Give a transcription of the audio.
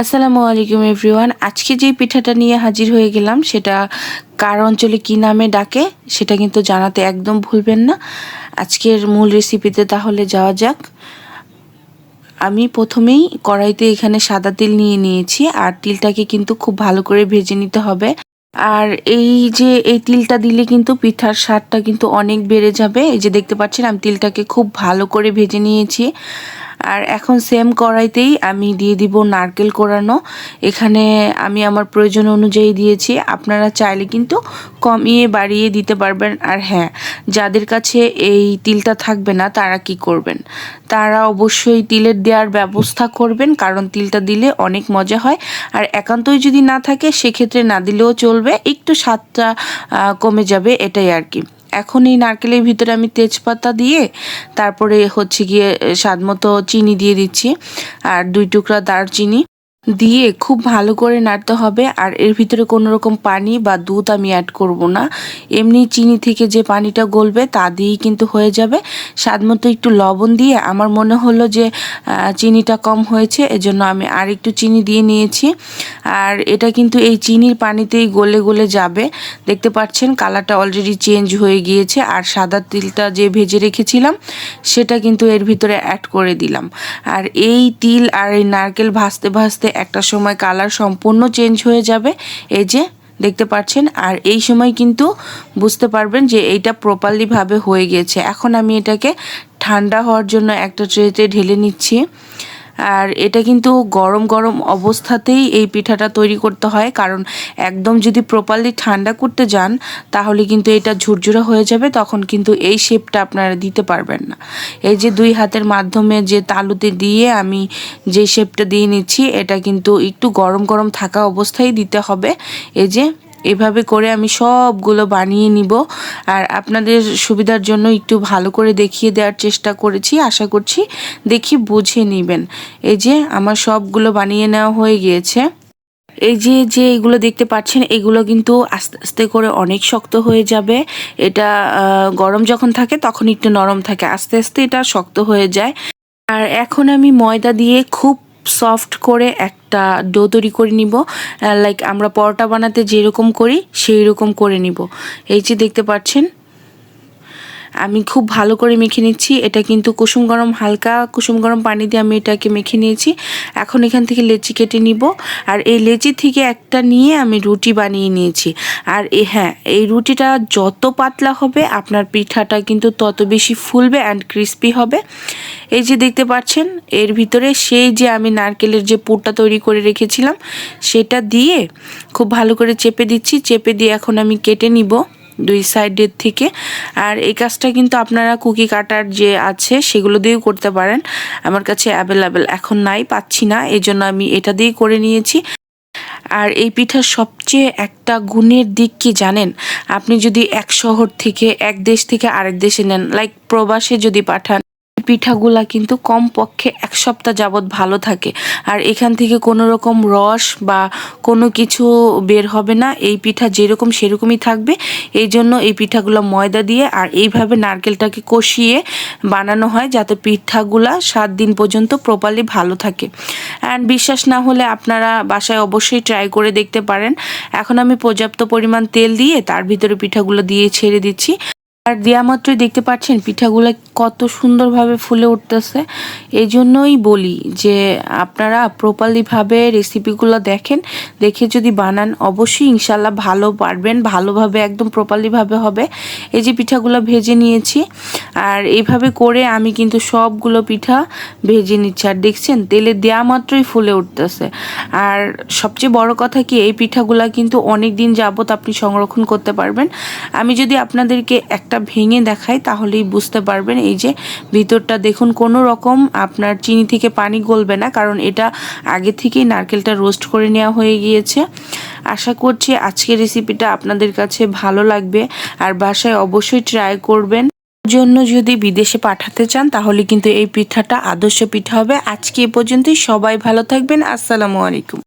আসসালামু আলাইকুম এভরিওয়ান। আজকে যে পিঠাটা নিয়ে হাজির হয়ে গেলাম, সেটা কার অঞ্চলে কী নামে ডাকে, সেটা কিন্তু জানাতে একদম ভুলবেন না। আজকের মূল রেসিপিতে তাহলে যাওয়া যাক। আমি প্রথমেই কড়াইতে এখানে সাদা তিল নিয়ে নিয়েছি, আর তিলটাকে কিন্তু খুব ভালো করে ভেজে নিতে হবে। আর এই যে, এই তিলটা দিলে কিন্তু পিঠার স্বাদটা কিন্তু অনেক বেড়ে যাবে। এই যে দেখতে পাচ্ছেন, আমি তিলটাকে খুব ভালো করে ভেজে নিয়েছি। আর এখন সেম কড়াইতেই আমি দিয়ে দিব নারকেল কোরানো। এখানে আমি আমার প্রয়োজন অনুযায়ী দিয়েছি। আপনারা চাইলে কিন্তু কমিয়ে বাড়িয়ে দিতে পারবেন। আর হ্যাঁ যাদের কাছে এই তিলটা থাকবে না, তারা কি করবেন? তারা অবশ্যই তিলের দেওয়ার ব্যবস্থা করবেন, কারণ তিলটা দিলে অনেক মজা হয়। আর একান্তই যদি না থাকে, সেক্ষেত্রে না দিলেও চলবে। একটু স্বাদটা কমে যাবে, এটাই আর কি। এখন এই নারকেলের ভিতরে আমি তেজপাতা দিয়ে তারপরে হচ্ছে গিয়ে স্বাদ মতো চিনি দিয়ে দিচ্ছি, আর দুই টুকরা দারচিনি। দিয়ে খুব ভালো করে নাড়তে হবে আর এর ভিতরে কোনো রকম পানি বা দুধ আমি অ্যাড করব না। এমনি চিনি থেকে যে পানিটা গলবে তা দিয়েই কিন্তু হয়ে যাবে। স্বাদ মতো একটু লবণ দিয়ে আমার মনে হলো যে চিনিটা কম হয়েছে, এজন্য আমি আর একটু চিনি দিয়ে নিয়েছি। আর এটা কিন্তু এই চিনির পানিতেই গলে গলে যাবে। দেখতে পাচ্ছেন কালারটা অলরেডি চেঞ্জ হয়ে গিয়েছে আর সাদা তিলটা যে ভেজে রেখেছিলাম, সেটা কিন্তু এর ভিতরে অ্যাড করে দিলাম। আর এই তিল আর এই নারকেল ভাজতে ভাজতে একটা সময় কালার সম্পূর্ণ চেঞ্জ হয়ে যাবে। এই যে, দেখতে পাচ্ছেন? আর এই সময় কিন্তু বুঝতে পারবেন যে এইটা প্রপারলিভাবে হয়ে গিয়েছে এখন আমি এটাকে ঠান্ডা হওয়ার জন্য একটা ট্রেতে ঢেলে নিচ্ছি। আর এটা কিন্তু গরম গরম অবস্থাতেই এই পিঠাটা তৈরি করতে হয়। কারণ একদম যদি প্রপারলি ঠান্ডা করতে যান, তাহলে কিন্তু এটা ঝুরঝুরা হয়ে যাবে, তখন কিন্তু এই শেপটা আপনারা দিতে পারবেন না। এই যে দুই হাতের মাধ্যমে যে তালুতে দিয়ে আমি যে শেপটা দিয়ে নিচ্ছি, এটা কিন্তু একটু গরম গরম থাকা অবস্থায় দিতে হবে। এই যে এভাবে করে আমি সবগুলো বানিয়ে নিব। আর আপনাদের সুবিধার জন্য একটু ভালো করে দেখিয়ে দেওয়ার চেষ্টা করেছি, আশা করছি দেখি বুঝে নেবেন। এই যে আমার সবগুলো বানিয়ে নেওয়া হয়ে গিয়েছে। এই যে যে এগুলো দেখতে পাচ্ছেন, এগুলো কিন্তু আস্তে আস্তে করে অনেক শক্ত হয়ে যাবে। এটা গরম যখন থাকে তখন একটু নরম থাকে, আস্তে আস্তে এটা শক্ত হয়ে যায়। আর এখন আমি ময়দা দিয়ে খুব সফট করে একটা ডো তৈরি করে নিব। লাইক আমরা পরোটা বানাতে যেরকম করি সেই রকম করে নিব। এই যে দেখতে পাচ্ছেন আমি খুব ভালো করে মেখে নিচ্ছি। এটা কিন্তু কুসুম গরম হালকা কুসুম গরম পানি দিয়ে আমি এটাকে মেখে নিয়েছি। এখন এখান থেকে লেচি কেটে নিব। আর এই লেচি থেকে একটা নিয়ে আমি রুটি বানিয়ে নিয়েছি। আর এ হ্যাঁ এই রুটিটা যত পাতলা হবে আপনার পিঠাটা কিন্তু তত বেশি ফুলবে অ্যান্ড ক্রিস্পি হবে। এই যে দেখতে পাচ্ছেন, এর ভিতরে সেই যে আমি নারকেলের যে পুরটা তৈরি করে রেখেছিলাম, সেটা দিয়ে খুব ভালো করে চেপে দিচ্ছি। চেপে দিয়ে এখন আমি কেটে নিব। দুই সাইডের থেকে। আর এই কাজটা কিন্তু আপনারা কুকি কাটার যে আছে, সেগুলো দিয়েও করতে পারেন। আমার কাছে অ্যাভেলেবেল এখন নাই, পাচ্ছি না এই জন্য আমি এটা দিয়েই করে নিয়েছি। আর এই পিঠার সবচেয়ে একটা গুণের দিক কি জানেন? আপনি যদি এক শহর থেকে, এক দেশ থেকে আরেক দেশে নেন লাইক প্রবাসে যদি পাঠান পিঠাগুলা কিন্তু কম পক্ষে এক সপ্তাহ যাবৎ ভালো থাকে। আর এখান থেকে কোনো রকম রস বা কোনো কিছু বের হবে না। এই পিঠা যেরকম সেরকমই থাকবে। এই জন্য এই পিঠাগুলো ময়দা দিয়ে আর এইভাবে নারকেলটাকে কষিয়ে বানানো হয় যাতে পিঠাগুলা সাত দিন পর্যন্ত প্রপারলি ভালো থাকে। অ্যান্ড বিশ্বাস না হলে আপনারা বাসায় অবশ্যই ট্রাই করে দেখতে পারেন। এখন আমি পর্যাপ্ত পরিমাণ তেল দিয়ে তার ভিতরে পিঠাগুলো দিয়ে ছেড়ে দিচ্ছি। আর দেওয়া মাত্রই দেখতে পাচ্ছেন পিঠাগুলো কত সুন্দরভাবে ফুলে উঠতেছে। এই জন্যই বলি যে আপনারা প্রপারলিভাবে রেসিপিগুলো দেখেন, দেখে যদি বানান, অবশ্যই ইনশাল্লাহ ভালো পারবেন, ভালোভাবে একদম প্রপারলিভাবে হবে। এই যে পিঠাগুলো ভেজে নিয়েছি, আর এইভাবে করে আমি কিন্তু সবগুলো পিঠা ভেজে নিচ্ছি। আর দেখছেন, তেলে দেওয়া মাত্রই ফুলে উঠতেছে। আর সবচেয়ে বড় কথা কি, এই পিঠাগুলা কিন্তু অনেক দিন যাবত আপনি সংরক্ষণ করতে পারবেন। আমি যদি আপনাদেরকে একটা একটা ভেঙে দেখাই তাহলেই বুঝতে পারবেন এই যে ভিতরটা দেখুন, কোনো রকম আপনার চিনি থেকে পানি গলবে না, কারণ এটা আগে থেকেই নারকেলটা রোস্ট করে নেওয়া হয়ে গিয়েছে। আশা করছি আজকের রেসিপিটা আপনাদের কাছে ভালো লাগবে, আর বাসায় অবশ্যই ট্রাই করবেন। জন্য যদি বিদেশে পাঠাতে চান, তাহলে কিন্তু এই পিঠাটা আদর্শ পিঠা হবে। আজকে এ পর্যন্তই, সবাই ভালো থাকবেন, আসসালামু আলাইকুম।